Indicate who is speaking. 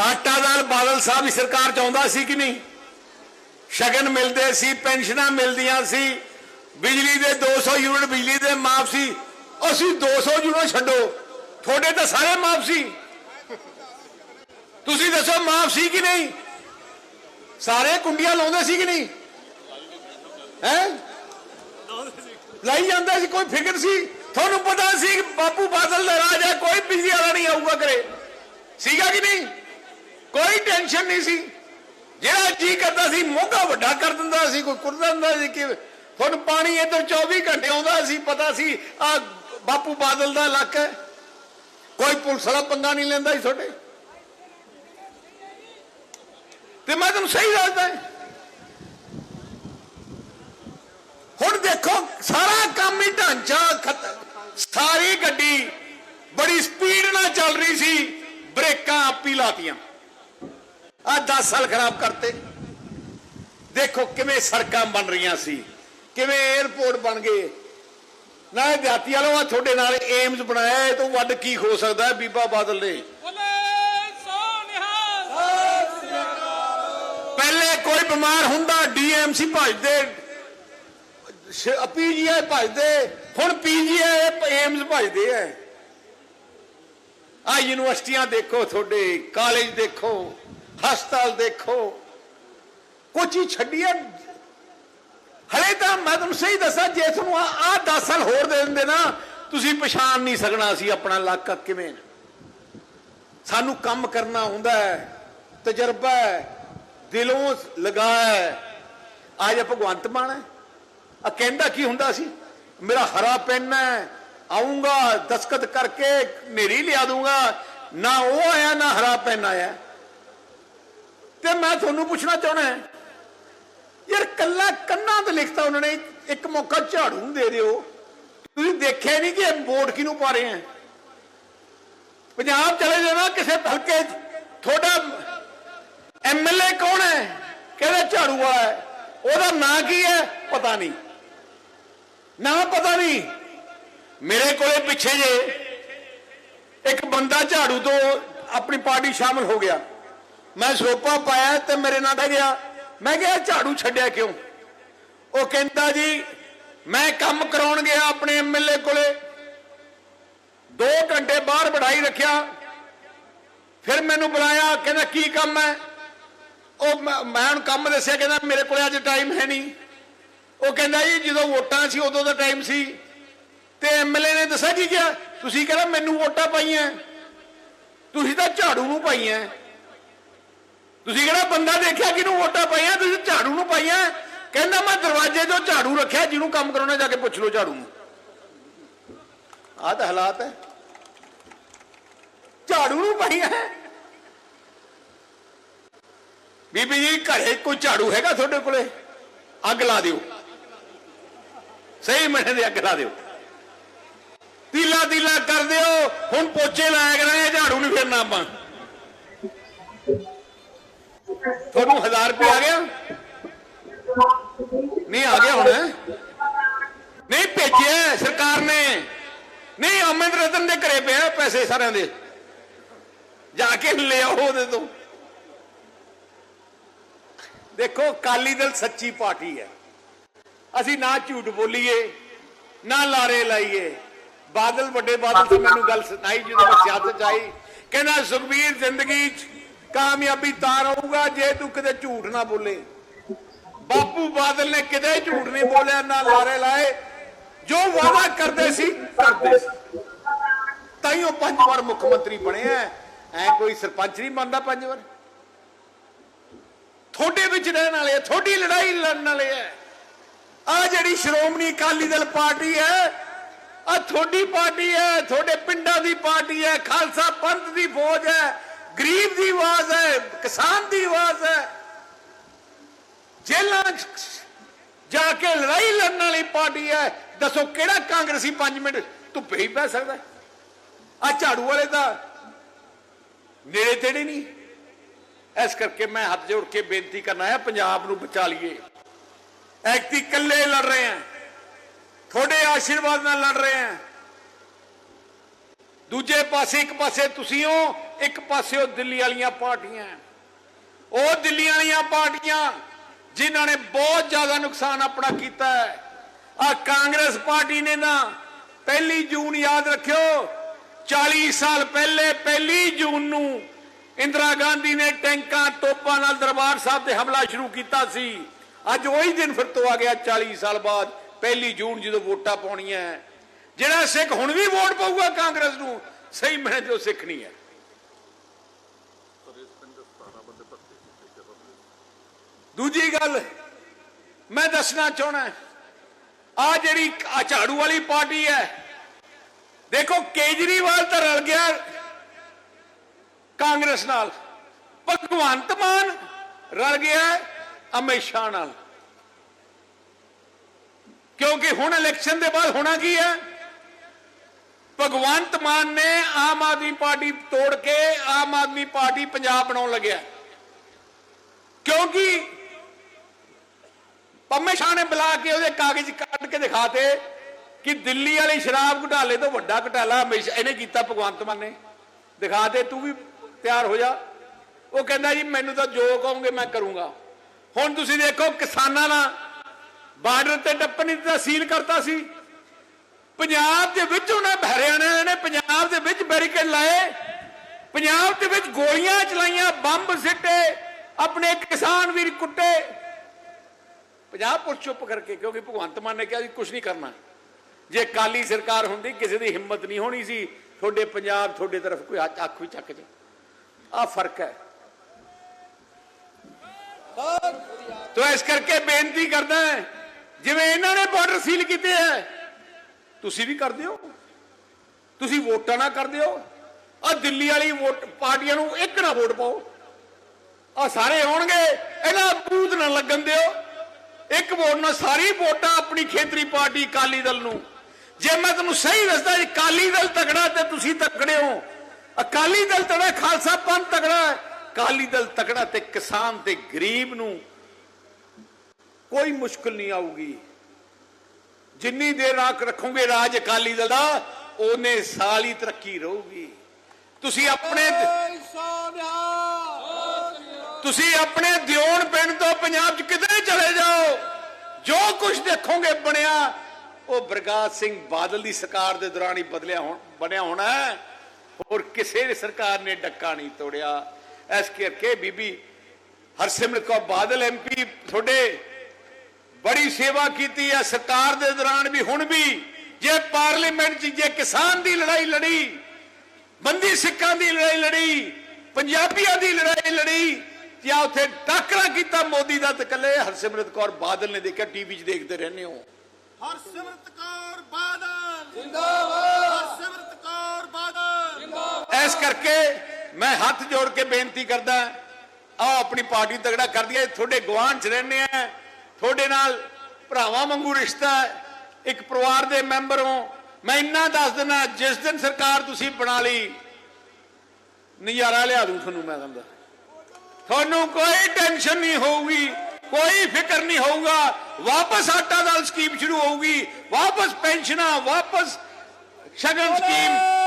Speaker 1: ਆਟਾ ਦਾਲ ਬਾਦਲ ਸਾਹਿਬ ਦੀ ਸਰਕਾਰ ਚਾਹੁੰਦਾ ਸੀ ਕਿ ਨਹੀਂ? ਸ਼ਗਨ ਮਿਲਦੇ ਸੀ, ਪੈਨਸ਼ਨਾਂ ਮਿਲਦੀਆਂ ਸੀ, ਬਿਜਲੀ ਦੇ 200 ਯੂਨਿਟ ਬਿਜਲੀ ਦੇ ਮਾਫ ਸੀ। ਅਸੀਂ 200 ਯੂਨਿਟ ਛੱਡੋ। ਤੁਹਾਡੇ ਤਾਂ ਸਾਰੇ ਮਾਫ ਸੀ। ਤੁਸੀਂ ਦੱਸੋ ਮਾਫ ਸੀ ਕਿ ਨਹੀਂ? ਸਾਰੇ ਕੁੰਡੀਆਂ ਲਾਉਂਦੇ ਸੀ ਕਿ ਨਹੀਂ? ਹੈ? ਲਾਈ ਜਾਂਦਾ ਸੀ, ਕੋਈ ਫਿਕਰ ਸੀ? ਤੁਹਾਨੂੰ ਪਤਾ ਸੀ ਬਾਪੂ ਬਾਦਲ ਦਾ ਰਾਜ ਹੈ, ਕੋਈ ਬਿਜਲੀ ਵਾਲਾ ਨਹੀਂ ਆਊਗਾ ਕਰੇ ਸੀਗਾ ਕਿ ਨਹੀਂ? ਕੋਈ ਟੈਨਸ਼ਨ ਨਹੀਂ ਸੀ। ਜਿਹੜਾ ਜੀ ਕਰਦਾ ਸੀ ਮੋਗਾ ਵੱਡਾ ਕਰ ਦਿੰਦਾ ਸੀ, ਕੋਈ ਕੁਰਦਾ ਦਿੰਦਾ ਸੀ ਕਿ ਹੁਣ ਪਾਣੀ ਇੱਧਰ 24 ਘੰਟੇ ਆਉਂਦਾ ਸੀ, ਪਤਾ ਸੀ, ਆ ਬਾਪੂ ਬਾਦਲ ਦਾ ਇਲਾਕਾ ਹੈ। ਕੋਈ ਪੁਲਿਸ ਵਾਲਾ ਪੰਗਾ ਨਹੀਂ ਲੈਂਦਾ ਸੀ ਤੁਹਾਡੇ। ਤੇ ਮੈਂ ਤੁਹਾਨੂੰ ਸਹੀ ਦੱਸਦਾ ਹੁਣ ਦੇਖੋ, ਸਾਰਾ ਕੰਮ ਹੀ ਢਾਂਚਾ ਖਤਮ। ਸਾਰੀ ਗੱਡੀ ਬੜੀ ਸਪੀਡ ਨਾਲ ਚੱਲ ਰਹੀ ਸੀ, ਬ੍ਰੇਕਾਂ ਆਪੀ ਲਾਤੀਆਂ। ਆ 10 ਸਾਲ ਖਰਾਬ ਕਰਤੇ। ਦੇਖੋ ਕਿਵੇਂ ਸੜਕਾਂ ਬਣ ਰਹੀਆਂ ਸੀ ਕਿਵੇਂ 에어ਪੋਰਟ ਬਣ ਗਏ। ਨਾ ਦਿਹਾਤੀ ਵਾਲੋ ਆ ਤੁਹਾਡੇ ਨਾਲ ਏਮਸ ਬਣਾਇਆ ਇਹ ਤੋਂ ਵੱਧ ਕੀ ਹੋ ਸਕਦਾ ਬੀਬਾ ਬਾਦਲ ਨੇ ਪਹਿਲੇ ਕੋਈ ਬਿਮਾਰ ਹੁੰਦਾ ਡੀਐਮਸੀ ਭਜਦੇ। ਪੀਜੀਆਈ ਭਜਦੇ ਹੁਣ ਪੀਜੀਆਈ ਏਮਸ ਭਜਦੇ ਐ। ਆ ਯੂਨੀਵਰਸਿਟੀਆਂ ਦੇਖੋ ਤੁਹਾਡੇ ਕਾਲਜ ਦੇਖੋ। ਹਸਪਤਾਲ ਦੇਖੋ। ਕੁਝ ਹੀ ਛੱਡੀਏ। ਹਲੇ ਤਾਂ ਮੈਂ ਤੁਹਾਨੂੰ ਸਹੀ ਦੱਸਾਂ, ਜੇ ਤੁਹਾਨੂੰ ਆ ਆ 10 ਸਾਲ ਹੋਰ ਦੇ ਦਿੰਦੇ ਨਾ, ਤੁਸੀਂ ਪਛਾਣ ਨਹੀਂ ਸਕਣਾ ਸੀ ਆਪਣਾ ਇਲਾਕਾ ਕਿਵੇਂ। ਸਾਨੂੰ ਕੰਮ ਕਰਨਾ ਹੁੰਦਾ ਹੈ, ਤਜਰਬਾ ਹੈ, ਦਿਲੋਂ ਲਗਾਇਆ ਹੈ। ਭਗਵੰਤ ਮਾਨ ਹੈ ਆ ਕਹਿੰਦਾ ਕੀ ਹੁੰਦਾ ਸੀ? ਮੇਰਾ ਹਰਾ ਪੈਨ ਹੈ ਆਉਂਗਾ ਦਸਕਤ ਕਰਕੇ ਨੇਰੀ ਲਿਆ ਦੂੰਗਾ ਨਾ ਉਹ ਆਇਆ, ਨਾ ਹਰਾ ਪੈਨ ਆਇਆ। ਤੇ ਮੈਂ ਤੁਹਾਨੂੰ ਪੁੱਛਣਾ ਚਾਹਣਾ ਯਾਰ ਕੱਲਾ ਕੰਨਾਂ ਤੇ ਲਿਖਤਾ ਉਹਨਾਂ ਨੇ ਇੱਕ ਮੌਕਾ ਝਾੜੂ ਨੂੰ ਦੇ ਦਿਓ। ਤੁਸੀਂ ਦੇਖਿਆ ਨਹੀਂ ਕਿ ਇਹ ਵੋਟ ਕਿਹਨੂੰ ਪਾ ਰਹੇ ਆ ਪੰਜਾਬ ਚਲੇ ਜਾਣਾ ਕਿਸੇ ਹਲਕੇ 'ਚ, ਤੁਹਾਡਾ ਐਮਐਲਏ ਕੌਣ ਹੈ? ਕਿਹੜਾ ਝਾੜੂ ਵਾਲਾ ਹੈ? ਉਹਦਾ ਨਾਂ ਕੀ ਹੈ? ਪਤਾ ਨਹੀਂ। ਨਾਂ ਪਤਾ ਨਹੀਂ। ਮੇਰੇ ਕੋਲੇ ਪਿੱਛੇ ਜੇ ਇੱਕ ਬੰਦਾ ਝਾੜੂ ਤੋਂ ਆਪਣੀ ਪਾਰਟੀ ਸ਼ਾਮਲ ਹੋ ਗਿਆ। ਮੈਂ ਸਰੋਪਾ ਪਾਇਆ ਤੇ ਮੇਰੇ ਨਾਲ ਬਹਿ ਗਿਆ। ਮੈਂ ਕਿਹਾ ਝਾੜੂ ਛੱਡਿਆ ਕਿਉਂ? ਉਹ ਕਹਿੰਦਾ ਜੀ, ਮੈਂ ਕੰਮ ਕਰਾਉਣ ਗਿਆ ਆਪਣੇ ਐਮਐਲਏ ਕੋਲੇ। 2 ਘੰਟੇ ਬਾਹਰ ਬੜਾਈ ਰੱਖਿਆ। ਫਿਰ ਮੈਨੂੰ ਬੁਲਾਇਆ, ਕਹਿੰਦਾ, ਕੀ ਕੰਮ ਹੈ? ਉਹ ਮੈਂ ਮੈਂ ਉਹਨੂੰ ਕੰਮ ਦੱਸਿਆ, ਕਹਿੰਦਾ, ਮੇਰੇ ਕੋਲੇ ਅੱਜ ਟਾਈਮ ਹੈ ਨਹੀਂ। ਉਹ ਕਹਿੰਦਾ ਜੀ, ਜਦੋਂ ਵੋਟਾਂ ਸੀ, ਉਦੋਂ ਦਾ ਟਾਈਮ ਸੀ। ਤੇ ਐਮਐਲਏ ਨੇ ਦੱਸਿਆ, ਕੀ ਕਿਹਾ? ਤੁਸੀਂ ਕਹਿੰਦਾ, ਮੈਨੂੰ ਵੋਟਾਂ ਪਾਈਆਂ। ਤੁਸੀਂ ਤਾਂ ਝਾੜੂ ਨੂੰ ਪਾਈਆਂ। ਤੁਸੀਂ ਕਿਹੜਾ ਬੰਦਾ ਦੇਖਿਆ ਕਿਹਨੂੰ ਵੋਟਾਂ ਪਾਈਆਂ, ਤੁਸੀਂ ਝਾੜੂ ਨੂੰ ਪਾਈਆਂ? ਕਹਿੰਦਾ ਮੈਂ ਦਰਵਾਜ਼ੇ 'ਚੋਂ ਝਾੜੂ ਰੱਖਿਆ, ਜਿਹਨੂੰ ਕੰਮ ਕਰਾਉਣਾ ਜਾ ਕੇ ਪੁੱਛ ਲਓ ਝਾੜੂ ਨੂੰ। ਆਹ ਤਾਂ ਹਾਲਾਤ ਹੈ। ਝਾੜੂ ਨੂੰ ਪਾਈਆਂ ਬੀਬੀ ਜੀ, ਘਰੇ ਕੋਈ ਝਾੜੂ ਹੈਗਾ ਤੁਹਾਡੇ ਕੋਲੇ? ਅੱਗ ਲਾ ਦਿਓ। ਸਹੀ ਮਹੀਨੇ ਦੇ ਅੱਗ ਲਾ ਦਿਓ। ਤੀਲਾ ਤੀਲਾ ਕਰ ਦਿਓ। ਹੁਣ ਪੋਚੇ ਲਾਇਆ ਕਰਾਂਗੇ, ਝਾੜੂ ਨਹੀਂ ਫੇਰਨਾ ਆਪਾਂ। ਤੁਹਾਨੂੰ 1000 ਰੁਪਏ ਆ ਗਿਆ? ਨਹੀਂ, ਆ ਗਿਆ ਹੁਣ। ਨਹੀਂ, ਭੇਜਿਆ ਸਰਕਾਰ ਨੇ। ਨਹੀਂ ਅਮਰਿੰਦਰ ਰਤਨ ਦੇ ਘਰੇ ਪਿਆ ਪੈਸੇ ਸਾਰਿਆਂ ਦੇ। ਜਾ ਕੇ ਲਿਆਓ ਉਹਦੇ ਤੋਂ। ਦੇਖੋ ਕਾਲੀ ਦਲ ਸੱਚੀ ਪਾਰਟੀ ਹੈ। ਅਸੀਂ ਨਾ ਝੂਠ ਬੋਲੀਏ, ਨਾ ਲਾਰੇ ਲਾਈਏ। ਬਾਦਲ, ਵੱਡੇ ਬਾਦਲ ਤੋਂ ਮੈਨੂੰ ਗੱਲ ਸੁਣਾਈ ਜਦੋਂ ਮੈਂ ਸਿਆਸਤ 'ਚ ਆਈ। ਕਹਿੰਦਾ ਸੁਖਬੀਰ ਜ਼ਿੰਦਗੀ 'ਚ ਕਾਮਯਾਬੀ ਤਾਂ ਰਹੂਗਾ ਜੇ ਤੂੰ ਕਿਤੇ ਝੂਠ ਨਾ ਬੋਲੇ। ਬਾਪੂ ਬਾਦਲ ਨੇ ਕਿਤੇ ਝੂਠ ਨਹੀਂ ਬੋਲਿਆ, ਨਾ ਲਾਰੇ ਲਾਏ। ਜੋ ਵਾਅਦਾ ਕਰਦੇ ਸੀ ਕਰਦੇ ਸੀ। ਤਾਈਓ ਪੰਜ ਵਾਰ ਮੁੱਖ ਮੰਤਰੀ ਬਣਿਆ ਐ। ਕੋਈ ਸਰਪੰਚ ਨਹੀਂ ਬਣਦਾ ਪੰਜ ਵਾਰ। ਤੁਹਾਡੇ ਵਿੱਚ ਰਹਿਣ ਵਾਲੇ ਆ ਤੁਹਾਡੀ ਲੜਾਈ ਲੜਨ ਵਾਲੇ ਆ ਆ ਜਿਹੜੀ ਸ਼੍ਰੋਮਣੀ ਅਕਾਲੀ ਦਲ ਪਾਰਟੀ ਹੈ ਆ ਤੁਹਾਡੀ ਪਾਰਟੀ ਹੈ ਤੁਹਾਡੇ ਪਿੰਡਾਂ ਦੀ ਪਾਰਟੀ ਹੈ ਖਾਲਸਾ ਪੰਥ ਦੀ ਫੌਜ ਹੈ ਗਰੀਬ ਦੀ ਆਵਾਜ਼ ਹੈ, ਕਿਸਾਨ ਦੀ ਆਵਾਜ਼ ਹੈ। ਜੇਲਾਂ ਜਾ ਕੇ ਲੜਾਈ ਲੜਨ ਵਾਲੀ ਪਾਰਟੀ ਹੈ। ਦੱਸੋ ਕਿਹੜਾ ਕਾਂਗਰਸੀ 5 ਮਿੰਟ ਧੁੱਪੇ ਹੀ ਪੈ ਸਕਦਾ ਆ ਝਾੜੂ ਵਾਲੇ ਦਾ ਨੇੜੇ ਤੇੜੇ ਨਹੀਂ। ਇਸ ਕਰਕੇ ਮੈਂ ਹੱਥ ਜੋੜ ਕੇ ਬੇਨਤੀ ਕਰਨਾ ਹੈ, ਪੰਜਾਬ ਨੂੰ ਬਚਾ ਲਈਏ। ਐਕਤੀ ਇਕੱਲੇ ਲੜ ਰਹੇ ਆ ਤੁਹਾਡੇ ਆਸ਼ੀਰਵਾਦ ਨਾਲ ਲੜ ਰਹੇ ਆ ਦੂਜੇ ਪਾਸੇ ਇੱਕ ਪਾਸੇ ਤੁਸੀਂ ਹੋ ਇੱਕ ਪਾਸੇ ਉਹ ਦਿੱਲੀ ਵਾਲੀਆਂ ਪਾਰਟੀਆਂ ਉਹ ਦਿੱਲੀ ਵਾਲੀਆਂ ਪਾਰਟੀਆਂ ਜਿਨ੍ਹਾਂ ਨੇ ਬਹੁਤ ਜ਼ਿਆਦਾ ਨੁਕਸਾਨ ਆਪਣਾ ਕੀਤਾ ਹੈ। ਆ ਕਾਂਗਰਸ ਪਾਰਟੀ ਨੇ ਨਾ ਪਹਿਲੀ ਜੂਨ ਯਾਦ ਰੱਖਿਓ 40 ਸਾਲ ਪਹਿਲੇ, ਪਹਿਲੀ ਜੂਨ ਨੂੰ ਇੰਦਰਾ ਗਾਂਧੀ ਨੇ ਟੈਂਕਾਂ, ਤੋਪਾਂ ਨਾਲ ਦਰਬਾਰ ਸਾਹਿਬ ਤੇ ਹਮਲਾ ਸ਼ੁਰੂ ਕੀਤਾ ਸੀ। ਅੱਜ ਉਹੀ ਦਿਨ ਫਿਰ ਤੋਂ ਆ ਗਿਆ 40 ਸਾਲ ਬਾਅਦ, ਪਹਿਲੀ ਜੂਨ ਜਦੋਂ ਵੋਟਾਂ ਪਾਉਣੀਆਂ ਜਿਹੜਾ ਸਿੱਖ ਹੁਣ ਵੀ ਵੋਟ ਪਾਊਗਾ ਕਾਂਗਰਸ ਨੂੰ, ਸਹੀ ਮੈਨੇ ਤੇ ਸਿੱਖ ਨਹੀਂ ਹੈ। ਦੂਜੀ ਗੱਲ, ਮੈਂ ਦੱਸਣਾ ਚਾਹਣਾ ਆ ਜਿਹੜੀ ਝਾੜੂ ਵਾਲੀ ਪਾਰਟੀ ਹੈ, ਦੇਖੋ ਕੇਜਰੀਵਾਲ ਤਾਂ ਰਲ ਗਿਆ ਕਾਂਗਰਸ ਨਾਲ, ਭਗਵੰਤ ਮਾਨ ਰਲ ਗਿਆ ਅਮਿਤ ਸ਼ਾਹ ਨਾਲ। ਕਿਉਂਕਿ ਹੁਣ ਇਲੈਕਸ਼ਨ ਦੇ ਬਾਅਦ ਹੋਣਾ ਕੀ ਹੈ? ਭਗਵੰਤ ਮਾਨ ਨੇ ਆਮ ਆਦਮੀ ਪਾਰਟੀ ਤੋੜ ਕੇ ਆਮ ਆਦਮੀ ਪਾਰਟੀ ਪੰਜਾਬ ਬਣਾਉਣ ਲੱਗਿਆ। ਕਿਉਂਕਿ ਪੰਮੇ ਸ਼ਾਹ ਨੇ ਬੁਲਾ ਕੇ ਉਹਦੇ ਕਾਗਜ਼ ਕੱਢ ਕੇ ਦਿਖਾਤੇ ਕਿ ਦਿੱਲੀ ਵਾਲੀ ਸ਼ਰਾਬ ਘੁਟਾਲੇ ਤੋਂ ਵੱਡਾ ਘੁਟਾਲਾ ਹਮੇਸ਼ਾ ਇਹਨੇ ਕੀਤਾ ਭਗਵੰਤ ਮਾਨ ਨੇ। ਦਿਖਾ ਦੇ ਤੂੰ ਵੀ ਤਿਆਰ ਹੋ ਜਾ। ਉਹ ਕਹਿੰਦਾ, ਜੀ, ਮੈਨੂੰ ਤਾਂ ਜੋ ਕਹੋਗੇ ਮੈਂ ਕਰੂੰਗਾ। ਹੁਣ ਤੁਸੀਂ ਦੇਖੋ, ਕਿਸਾਨਾਂ ਨਾਲ ਬਾਰਡਰ ਤੇ ਟੱਪਣ ਨਹੀਂ ਦਿੱਤਾ ਸੀਲ ਕਰਤਾ ਸੀ। ਪੰਜਾਬ ਦੇ ਵਿੱਚ ਉਹਨਾਂ ਹਰਿਆਣਾ ਨੇ ਪੰਜਾਬ ਦੇ ਵਿੱਚ ਬੈਰੀਕੇਡ ਲਾਏ। ਪੰਜਾਬ ਦੇ ਵਿੱਚ ਗੋਲੀਆਂ ਚਲਾਈਆਂ, ਬੰਬ ਸਿੱਟੇ, ਆਪਣੇ ਕਿਸਾਨ ਵੀਰ ਕੁੱਟੇ। ਪੰਜਾਬ ਪੁਲਿਸ ਚੁੱਪ ਕਰਕੇ, ਕਿਉਂਕਿ ਭਗਵੰਤ ਮਾਨ ਨੇ ਕਿਹਾ ਜੀ ਕੁਝ ਨਹੀਂ ਕਰਨਾ। ਜੇ ਕਾਲੀ ਸਰਕਾਰ ਹੁੰਦੀ, ਕਿਸੇ ਦੀ ਹਿੰਮਤ ਨਹੀਂ ਹੋਣੀ ਸੀ, ਤੁਹਾਡੇ ਪੰਜਾਬ, ਤੁਹਾਡੇ ਤਰਫ ਕੋਈ ਹੱਥ ਅੱਖ ਵੀ ਚੱਕ ਜੇ। ਆ ਫ਼ਰਕ ਹੈ। ਤੋ ਇਸ ਕਰਕੇ ਬੇਨਤੀ ਕਰਦਾ ਹੈ, ਜਿਵੇਂ ਇਹਨਾਂ ਨੇ ਬਾਰਡਰ ਸੀਲ ਕੀਤੇ ਹੈ, ਤੁਸੀਂ ਵੀ ਕਰਦੇ ਹੋ। ਤੁਸੀਂ ਵੋਟਾਂ ਨਾ ਕਰ ਦਿਓ ਆ ਦਿੱਲੀ ਵਾਲੀ ਵੋਟ ਪਾਰਟੀਆਂ ਨੂੰ ਇੱਕ ਨਾ ਵੋਟ ਪਾਓ। ਆ ਸਾਰੇ ਆਉਣਗੇ, ਇਹਨਾਂ ਬੂਤ ਨਾ ਲੱਗਣ ਦਿਓ। ਇੱਕ ਵੋਟ ਨਾਲ ਸਾਰੀ ਵੋਟਾਂ ਆਪਣੀ ਖੇਤਰੀ ਪਾਰਟੀ ਅਕਾਲੀ ਦਲ ਨੂੰ। ਜੇ ਮੈਂ ਤੁਹਾਨੂੰ ਸਹੀ ਦੱਸਦਾ ਜੀ ਅਕਾਲੀ ਦਲ ਤਗੜਾ ਤੇ ਤੁਸੀਂ ਤਗੜੇ ਹੋ। ਅਕਾਲੀ ਦਲ ਤਗੜਾ ਖਾਲਸਾ ਪੰਥ ਤਗੜਾ ਹੈ। ਅਕਾਲੀ ਦਲ ਤਗੜਾ ਤੇ ਕਿਸਾਨ ਤੇ ਗਰੀਬ ਨੂੰ ਕੋਈ ਮੁਸ਼ਕਲ ਨਹੀਂ ਆਊਗੀ। ਜਿੰਨੀ ਦੇਰ ਰਾਖ ਰੱਖੋਗੇ ਰਾਜ ਅਕਾਲੀ ਦਲ ਦਾ ਉਹਨੇ ਸਾਲ ਹੀ ਤਰੱਕੀ ਰਹੂਗੀ। ਤੁਸੀਂ ਆਪਣੇ ਤੁਸੀਂ ਆਪਣੇ ਦਿਓਣ ਪਿੰਡ ਤੋਂ ਪੰਜਾਬ 'ਚ ਕਿਤੇ ਜੋ ਕੁਝ ਦੇਖੋਗੇ ਬਣਿਆ, ਉਹ ਬਰਗਾਦ ਸਿੰਘ ਬਾਦਲ ਦੀ ਸਰਕਾਰ ਦੇ ਦੌਰਾਨ ਹੀ ਬਦਲਿਆ ਹੋਣ, ਬਣਿਆ ਹੋਣਾ ਹੋਰ ਕਿਸੇ ਵੀ ਸਰਕਾਰ ਨੇ ਡੱਕਾ ਨਹੀਂ ਤੋੜਿਆ। ਇਸ ਕਰਕੇ ਬੀਬੀ ਹਰਸਿਮਰਤ ਕੌਰ ਬਾਦਲ ਐਮਪੀ ਤੁਹਾਡੇ ਬੜੀ ਸੇਵਾ ਕੀਤੀ ਹੈ। ਸਰਕਾਰ ਦੇ ਦੌਰਾਨ ਵੀ, ਹੁਣ ਵੀ ਜੇ ਪਾਰਲੀਮੈਂਟ 'ਚ ਜੇ ਕਿਸਾਨ ਦੀ ਲੜਾਈ ਲੜੀ, ਬੰਦੀ ਸਿੱਖਾਂ ਦੀ ਲੜਾਈ ਲੜੀ, ਪੰਜਾਬੀਆਂ ਦੀ ਲੜਾਈ ਲੜੀ ਜਾਂ ਉੱਥੇ ਟਾਕਰਾ ਕੀਤਾ ਮੋਦੀ ਦਾ ਤੇ ਇਕੱਲੇ ਹਰਸਿਮਰਤ ਕੌਰ ਬਾਦਲ ਨੇ ਦੇਖਿਆ ਟੀਵੀ 'ਚ ਦੇਖਦੇ ਰਹਿੰਦੇ ਹੋ।
Speaker 2: ਹਰਸਿਮਰਤ ਕੌਰ ਬਾਦਲ। ਜਿੰਦਾਬਾਦ। ਹਰਸਿਮਰਤ ਕੌਰ ਬਾਦਲ।
Speaker 1: ਇਸ ਕਰਕੇ ਮੈਂ ਹੱਥ ਜੋੜ ਕੇ ਬੇਨਤੀ ਕਰਦਾ ਆਓ ਆਪਣੀ ਪਾਰਟੀ ਤਗੜਾ ਕਰ ਦਈਏ। ਤੁਹਾਡੇ ਗਵਾਂਢ 'ਚ ਰਹਿੰਦੇ ਆ। ਤੁਹਾਡੇ ਨਾਲ ਭਰਾਵਾਂ ਵਾਂਗੂ ਰਿਸ਼ਤਾ ਹੈ। ਇੱਕ ਪਰਿਵਾਰ ਦੇ ਮੈਂਬਰ ਹੋ। ਮੈਂ ਇੰਨਾ ਦੱਸ ਦਿੰਦਾ ਜਿਸ ਦਿਨ ਸਰਕਾਰ ਤੁਸੀਂ ਬਣਾ ਲਈ ਨਜ਼ਾਰਾ ਲਿਆ ਦੂੰ ਤੁਹਾਨੂੰ ਮੈਂ ਕਹਿੰਦਾ ਤੁਹਾਨੂੰ ਕੋਈ ਟੈਨਸ਼ਨ ਨਹੀਂ ਹੋਊਗੀ, ਕੋਈ ਫਿਕਰ ਨਹੀਂ ਹੋਊਗਾ। ਵਾਪਸ ਆਟਾ ਦਾਲ ਸਕੀਮ ਸ਼ੁਰੂ ਹੋਊਗੀ, ਵਾਪਸ ਪੈਨਸ਼ਨਾਂ, ਵਾਪਸ ਸ਼ਗਨ ਸਕੀਮ।